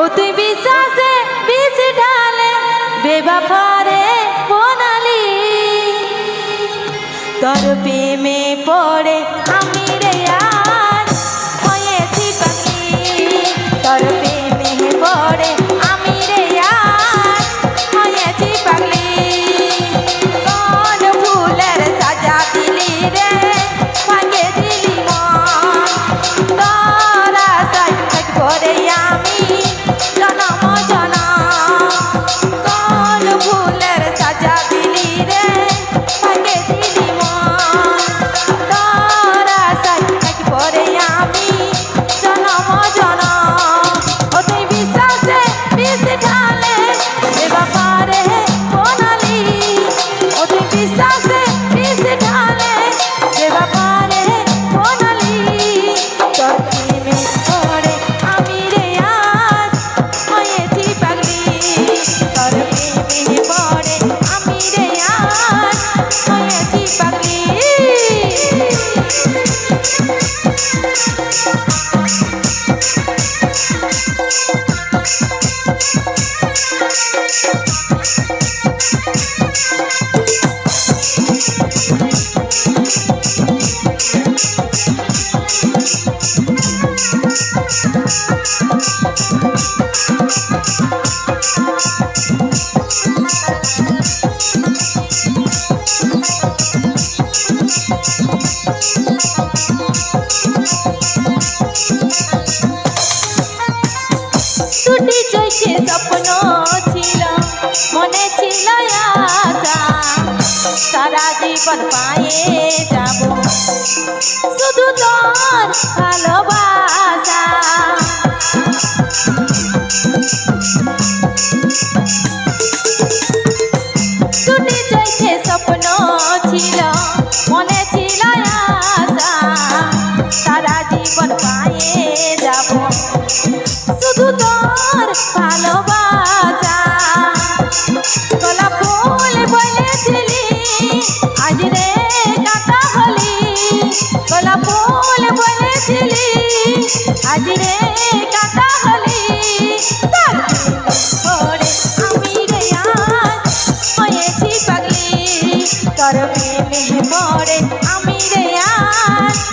ও তুই বিশ্বাসে বিষ ঢালে বেবাফারে বোনালি। তোর প্রেমে পড়ে আমি ছুটি চলছে স্বপ্ন আছে। মনে ছিল আশা সারা জীবন পায়ে যাব। শুধু তোর ভালোবাসা। দুটি চোখে স্বপ্ন ছিল, মনে ছিল আশা সারা জীবন পায়ে যাব। শুধু তোর ভালোবাসা। আমি রে আর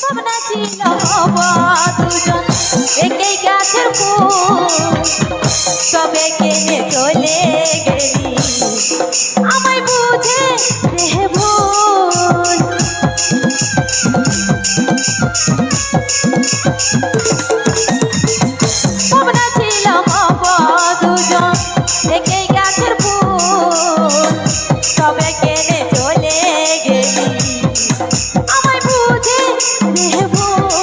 ভাবনা ছিল দুজন একই গাছের ফুল। গেলি? আমায় বুঝে দেহ ভুল। ভাবনা নেব